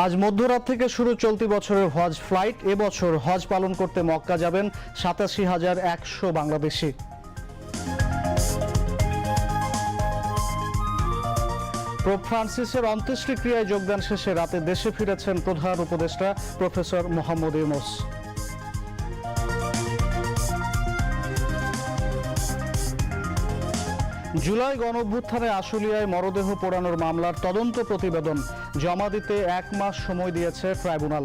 আজ মধ্যরাত থেকে শুরু চলতি বছরের হজ ফ্লাইট, এবছর হজ পালন করতে মক্কা যাবেন সাতাশি হাজার একশো বাংলাদেশি। পোপ ফ্রান্সিসের অন্ত্যেষ্টিক্রিয়ায় যোগদান শেষে রাতে দেশে ফিরেছেন প্রধান উপদেষ্টা প্রফেসর মোহাম্মদ ইউনুস। জুলাই গণ অভ্যুত্থানে আশুলিয়ায় মরদেহ পোড়ানোর মামলার তদন্ত প্রতিবেদন। জমা দিতে এক মাস সময় দিয়েছে ট্রাইব্যুনাল।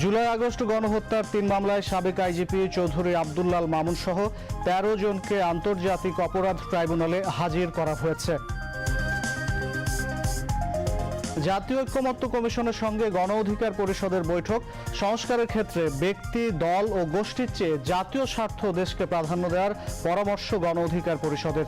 জুলাই আগস্ট গণহত্যার তিন মামলায় সাবেক আইজিপি চৌধুরী আবদুল্লাল মামুন সহ তেরো জনকে আন্তর্জাতিক অপরাধ ট্রাইব্যুনালে হাজির করা হয়েছে। জাতীয় ঐক্যমত্য কমিশনের সঙ্গে গণ অধিকার পরিষদের বৈঠক। সংস্কারের ক্ষেত্রে ব্যক্তি, দল ও গোষ্ঠীর চেয়ে জাতীয় স্বার্থ দেশকে প্রাধান্য দেওয়ার পরামর্শ গণ অধিকার পরিষদের।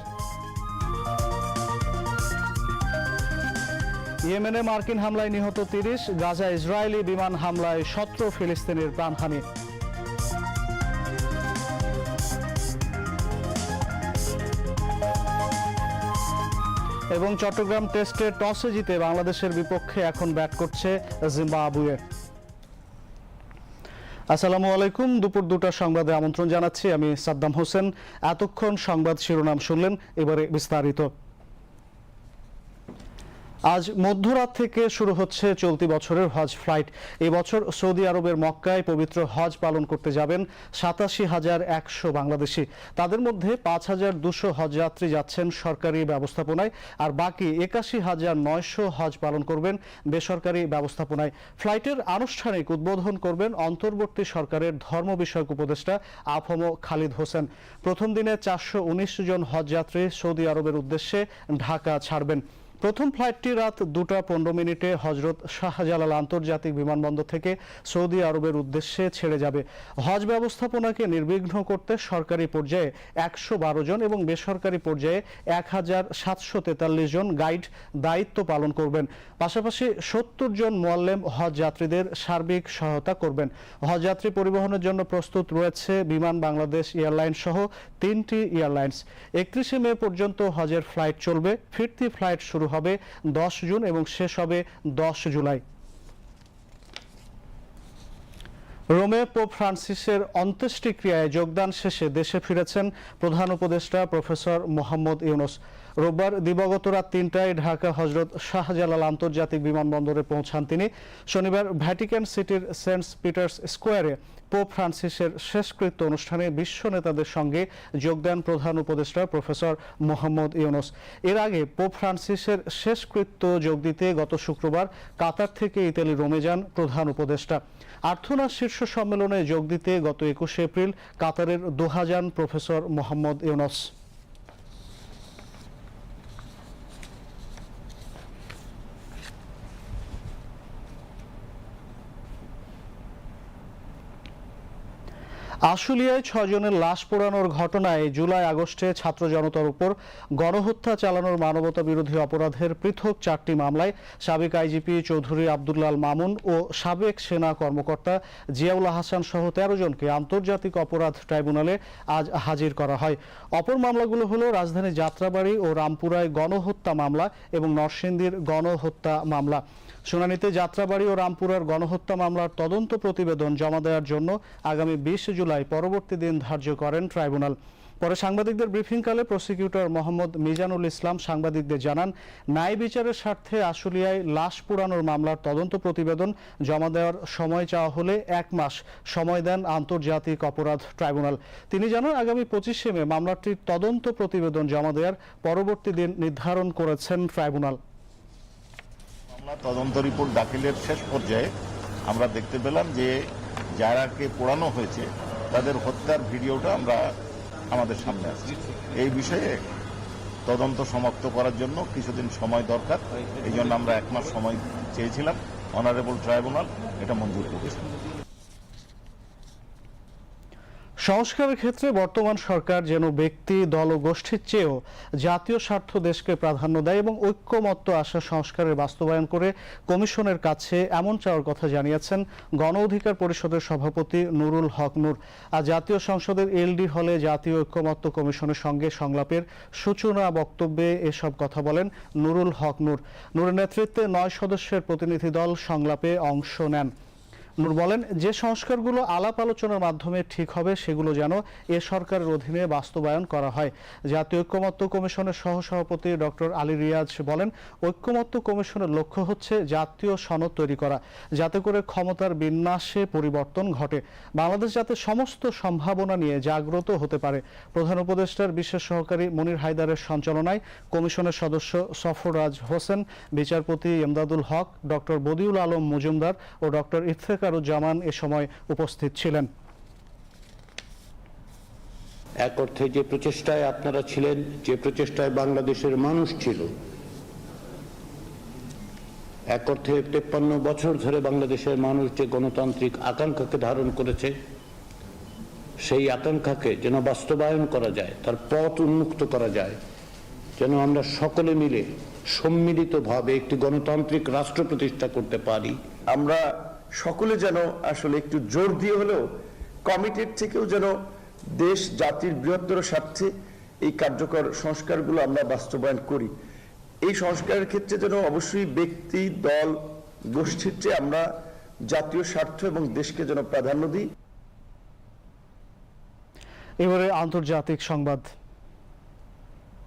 ইয়েমেনে মার্কিন হামলায় নিহত তিরিশ গাজা ইসরায়েলি বিমান হামলায় সতেরো ফিলিস্তিনের প্রাণহানি। এবং চট্টগ্রাম টেস্টে টসে জিতে বাংলাদেশের বিপক্ষে এখন ব্যাট করছে জিম্বাবুয়ে। আসসালামু আলাইকুম। দুপুর দুটার সংবাদে আমন্ত্রণ জানাচ্ছি আমি সাদ্দাম হোসেন। এতক্ষণ সংবাদ শিরোনাম শুনলেন, এবারে বিস্তারিত। আজ মধ্যরাত থেকে শুরু হচ্ছে চলতি বছরের হজ ফ্লাইট। এই বছর সৌদি আরবের মক্কায় পবিত্র হজ পালন করতে যাবেন সাতাশি হাজার একশো বাংলাদেশি। তাদের মধ্যে পাঁচ হাজার দুশো হজযাত্রী যাচ্ছেন সরকারি ব্যবস্থাপনায় আর বাকি একাশি হাজার নয়শো হজ পালন করবেন বেসরকারি ব্যবস্থাপনায়। ফ্লাইটের আনুষ্ঠানিক উদ্বোধন করবেন অন্তর্বর্তী সরকারের ধর্ম বিষয়ক উপদেষ্টা আফম খালিদ হোসেন। প্রথম দিনে চারশো উনিশ জন হজযাত্রী সৌদি আরবের উদ্দেশ্যে ঢাকা ছাড়বেন। প্রথম ফ্লাইটটি রাত দুটা পনেরো মিনিটে হজরত শাহজালাল আন্তর্জাতিক বিমানবন্দর থেকে সৌদি আরবের উদ্দেশ্যে ছেড়ে যাবে। হজ ব্যবস্থাপনাকে নির্বিঘ্ন করতে সরকারি পর্যায়ে একশো বারো জন এবং বেসরকারি পর্যায়ে এক হাজার সাতশো তেতাল্লিশ জন গাইড দায়িত্ব পালন করবেন। পাশাপাশি সত্তর জন মোয়াল্লেম হজ যাত্রীদের সার্বিক সহায়তা করবেন। হজযাত্রী পরিবহনের জন্য প্রস্তুত রয়েছে বিমান, বাংলাদেশ এয়ারলাইন্স সহ তিনটি এয়ারলাইন্স। একত্রিশে মে পর্যন্ত হজের ফ্লাইট চলবে। ফিরতি ফ্লাইট শুরু হবে দশ জুন এবং শেষ হবে দশ জুলাই। রোমে পোপ ফ্রান্সিসের অন্ত্যেষ্টিক্রিয়ায় যোগদান শেষে দেশে ফিরেছেন প্রধান উপদেষ্টা প্রফেসর মোহাম্মদ ইউনুস। রোববার দিবাগত রাত তিনটায় ঢাকা হজরত শাহজালাল আন্তর্জাতিক বিমানবন্দরে পৌঁছান তিনি। শনিবার ভ্যাটিকান সিটির সেন্ট পিটার্স স্কোয়ারে পোপ ফ্রান্সিসের শেষকৃত্য অনুষ্ঠানে বিশ্ব নেতাদের সঙ্গে যোগদান প্রধান উপদেষ্টা প্রফেসর মোহাম্মদ ইউনুস। এর আগে পোপ ফ্রান্সিসের শেষকৃত্য যোগ দিতে গত শুক্রবার কাতার থেকে ইতালি রোমে যান প্রধান উপদেষ্টা। আর্থনা শীর্ষ সম্মেলনে যোগ দিতে গত একুশে এপ্রিল কাতারের দোহা যান প্রফেসর মোহাম্মদ ইউনুস। আশুলিয়ায় ছয়জনের লাশ পোড়ানোর ঘটনায় জুলাই আগস্টে ছাত্র জনতার উপর গণহত্যা চালানোর মানবতা বিরোধী অপরাধের পৃথক চারটি মামলায় সাবেক আইজিপি চৌধুরী আবদুল্লাল মামুন ও সাবেক সেনা কর্মকর্তা জিয়াউল হাসান সহ তেরো জনকে আন্তর্জাতিক অপরাধ ট্রাইব্যুনালে আজ হাজির করা হয়। অপর মামলাগুলো হলো রাজধানী যাত্রাবাড়ি ও রামপুরায় গণহত্যা মামলা এবং নরসিংদীর গণহত্যা মামলা। শুনানিতে যাত্রাবাড়ি ও রামপুরার গণহত্যা মামলার তদন্ত প্রতিবেদন জমা দেওয়ার জন্য আগামী বিশ জুলাই পরবর্তী দিন ধার্য করেন ট্রাইব্যুনাল। পরে সাংবাদিকদের ব্রিফিংকালে প্রসিকিউটর মোহাম্মদ মিজানুল ইসলাম সাংবাদিকদের জানান, ন্যায় বিচারের স্বার্থে আশুলিয়ায় লাশ পোড়ানোর মামলার তদন্ত প্রতিবেদন জমা দেওয়ার সময় চাওয়া হলে এক মাস সময় দেন আন্তর্জাতিক অপরাধ ট্রাইব্যুনাল। তিনি জানান, আগামী পঁচিশে মে মামলাটির তদন্ত প্রতিবেদন জমা দেওয়ার পরবর্তী দিন নির্ধারণ করেছেন ট্রাইব্যুনাল। মামলা তদন্ত রিপোর্ট দাখিলের শেষ পর্যায়ে আমরা দেখতে পেলাম যে যারাকে পোড়ানো হয়েছে, তাদের হত্যার ভিডিওটা আমরা আমাদের সামনে আসছে। এই বিষয়ে তদন্ত সমাপ্ত করার জন্য কিছুদিন সময় দরকার। এই জন্য আমরা এক মাস সময় চেয়েছিলাম। অনারেবল ট্রাইব্যুনাল এটা মঞ্জুর করেছে। সংস্কারের ক্ষেত্রে বর্তমান সরকার যেন ব্যক্তি, দল ও গোষ্ঠীর চেয়েও জাতীয় স্বার্থ দেশকে প্রাধান্য দেয় এবং ঐক্যমত্য আশা সংস্কারের বাস্তবায়ন করে কমিশনের কাছে এমন চাওয়ার কথা জানিয়েছেন গণ অধিকার পরিষদের সভাপতি নুরুল হক নূর। আর জাতীয় সংসদের এলডি হলে জাতীয় ঐক্যমত্য কমিশনের সঙ্গে সংলাপের সূচনা, বক্তব্যে এসব কথা বলেন নুরুল হক নূর। নূরের নেতৃত্বে নয় সদস্যের প্রতিনিধি দল সংলাপে অংশ নেন। বলেন, যে সংস্কারগুলো আলাপ আলোচনার মাধ্যমে ঠিক হবে, সেগুলো যেন এ সরকারের অধীনে বাস্তবায়ন করা হয়। জাতীয় ঐক্যমত্য কমিশনের সহসভাপতি ডক্টর আলী রিয়াজ বলেন, ঐক্যমত্য কমিশনের লক্ষ্য হচ্ছে জাতীয় সনদ তৈরি করা, যাতে করে ক্ষমতার বিন্যাসে পরিবর্তন ঘটে। বাংলাদেশ যাতে সমস্ত সম্ভাবনা নিয়ে জাগ্রত হতে পারে। প্রধান উপদেষ্টার বিশেষ সহকারী মনির হায়দারের সঞ্চালনায় কমিশনের সদস্য সফররাজ হোসেন, বিচারপতি এমদাদুল হক ডক্টর বদিউল আলম মজুমদার ও ডক্টর ইফতেকারুজ্জামান এ সময় উপস্থিত ছিলেন। এক অর্থে যে প্রচেষ্টায় আপনারা ছিলেন, যে প্রচেষ্টায় বাংলাদেশের মানুষ ছিল, এক অর্থে তেপ্পান্ন বছর ধরে বাংলাদেশের মানুষ যে গণতান্ত্রিক আকাঙ্ক্ষাকে ধারণ করেছে, সেই আকাঙ্ক্ষাকে যেন বাস্তবায়ন করা যায়, তার পথ উন্মুক্ত করা যায়, যেন আমরা সকলে মিলে সম্মিলিতভাবে একটি গণতান্ত্রিক রাষ্ট্র প্রতিষ্ঠা করতে পারি। আমরা সকলে যেন আসলে একটু জোর দিয়ে হলেও কমিটির থেকেও যেন দেশ, জাতির বৃহত্তর স্বার্থে এই কার্যকর সংস্কারগুলো আমরা বাস্তবায়ন করি। এই সংস্কারের ক্ষেত্রে যেন অবশ্যই ব্যক্তি, দল, গোষ্ঠীর চেয়ে আমরা জাতীয় স্বার্থ এবং দেশকে যেন প্রাধান্য দিই। এবারে আন্তর্জাতিক সংবাদ।